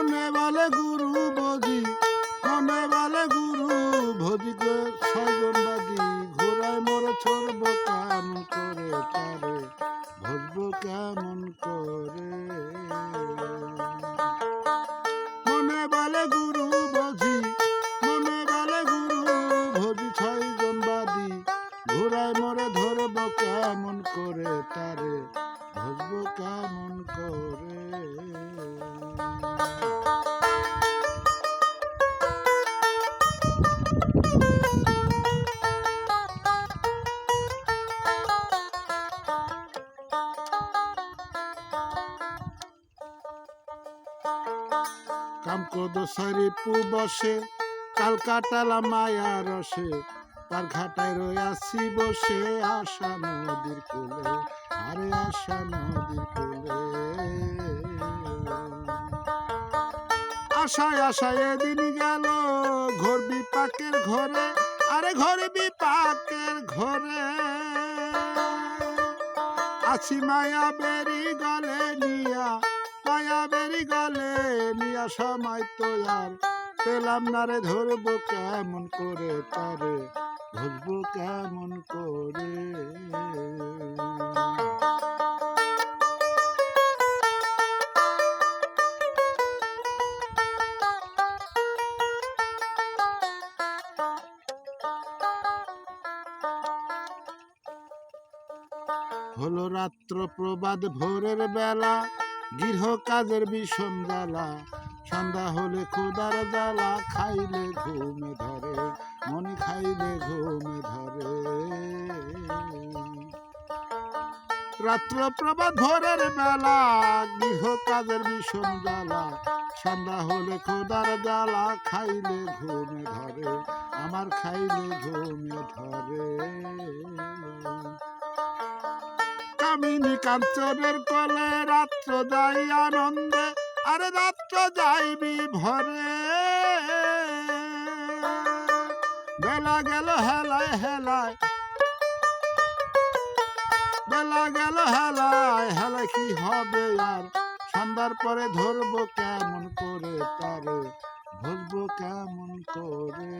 মনে বলে গুরু বজি মনে বলে গুরু ভজি গো ছয়জনবাদী ঘোড়ায় মোরে ছড়ব কেমন করে তারে, ভজব কেমন করে? মনে বলে গুরু বজি মনে বলে গুরু ভজি ছয়জনবাদী ঘোড়ায় মোরে ধরব কেমন করে তারে, ভজব কেমন করে? কাম ক্রোধ সারি বসে কাল কাটালা মায়া রসে, তার ঘাটায় রয়াছি বসে, আশা নদীর কোলে, আরে আশা নদীর কোলে। আশায় আশায় এদিন গেল ঘর বিপাকের ঘরে, আরে ঘর বিপাকের ঘরে। আছি মায়া বেরি গলে নিয়া মায়া বেরি গলে নিয়া সময় তো আর পেলাম না রে, ধরবো কেমন করে তারে, ধরবো কেমন করে। হলো রাত্র প্রবাদ ভোরের বেলা গৃহ কাজের বিষম জ্বালা। সন্ধ্যা হলে ক্ষুদার জ্বালা খাইলে ঘুমে ধরে, মনে খাইলে ঘুমে ধরে। রাত্র প্রবাদ ভোরের বেলা গৃহ কাজের বিষম জ্বালা। সন্ধ্যা হলে ক্ষুদার জ্বালা খাইলে ঘুমে ধরে, আমার খাইলে ঘুমে ধরে। কামিনী কাঞ্চনের কলে রাত্র যাই আনন্দে, আরে রাত্র যাইবি ভরে বেলা গেল হেলায় হেলায়, বেলা গেল হেলায় হেলায় কি হবে আর? সন্ধ্যার পরে ধরবো কেমন করে তারে, ধরবো কেমন করে?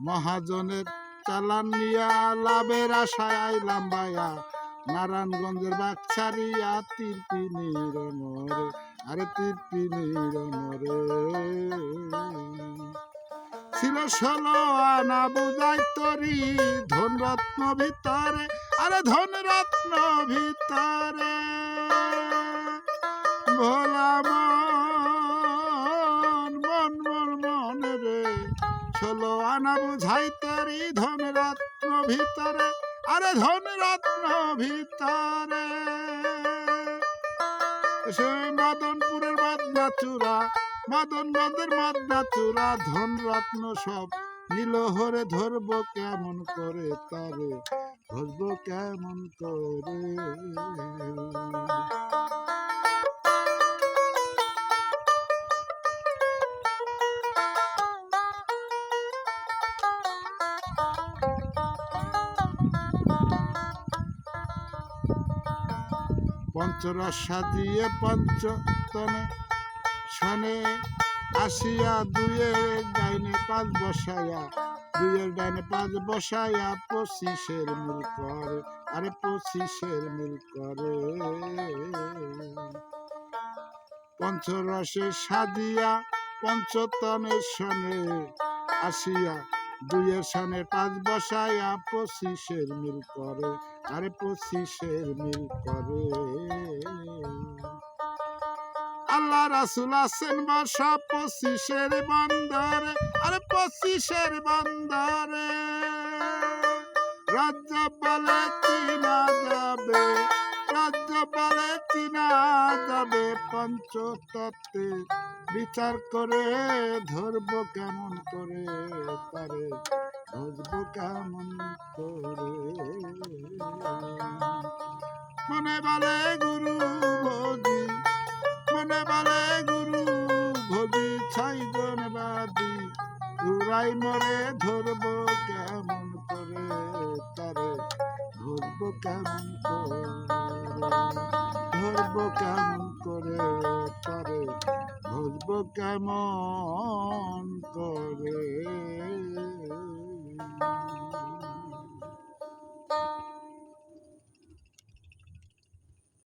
মহাজনের চালান নিয়া লাভের আশায় আইলাম বায়া নারায়ণগঞ্জের বাকছারিয়া তিরপিনির মরে আরে তিরপিনির মরে ছিল ষোলো আনা বুঝাই তরি, ধনরত্ন ভিতরে, আরে ধনরত্ন ভিতরে। ভোলা মন মন মন মন রে ষোলো আনা বুঝাই তরি ধনরত্ন ভিতরে, আরে ধন রত্ন ভিতরে মদনপুরের মদনা চূড়া মদন মদের মদনা চূড়া ধন রত্ন সব নীলহরে ধরবো কেমন করে তারে, ধরবো কেমন করে। পঞ্চরস সাজিয়ে পঞ্চতনে শনে আসিয়া দুয়ের ডাইনে পাঁচ বসায়া, দুইয়ের ডাইনে পাঁচ বসায়া পঁচিশের মিল করে, আরে পঁচিশের মিল করে। পঞ্চরসে সাজিয়া পঞ্চতনের শনে আসিয়া দুইয়ের সনে পাঁচ বসায়া পঁচিশের মিল করে, আরে পঁচিশের মিল করে। আল্লাহ রাসুল আছেন বাসা পঁচিশের বন্দরে, আরে পঁচিশের বন্দরে। রাজ্য বলে চিনা যাবে কপালে যাবে পঞ্চতত্ত্বে। বিচার করে ধরব কেমন করে পারে ধরব কেমন করে। মনে বলে গুরু ভোগি, মনে বলে গুরু ভোগি, ছাই জনবাদি, উড়াই মরে ধরব কেমন করে তারে, ধরব কেমন করে। ধরবো কেমন করে পারে ধরব কেমন করে?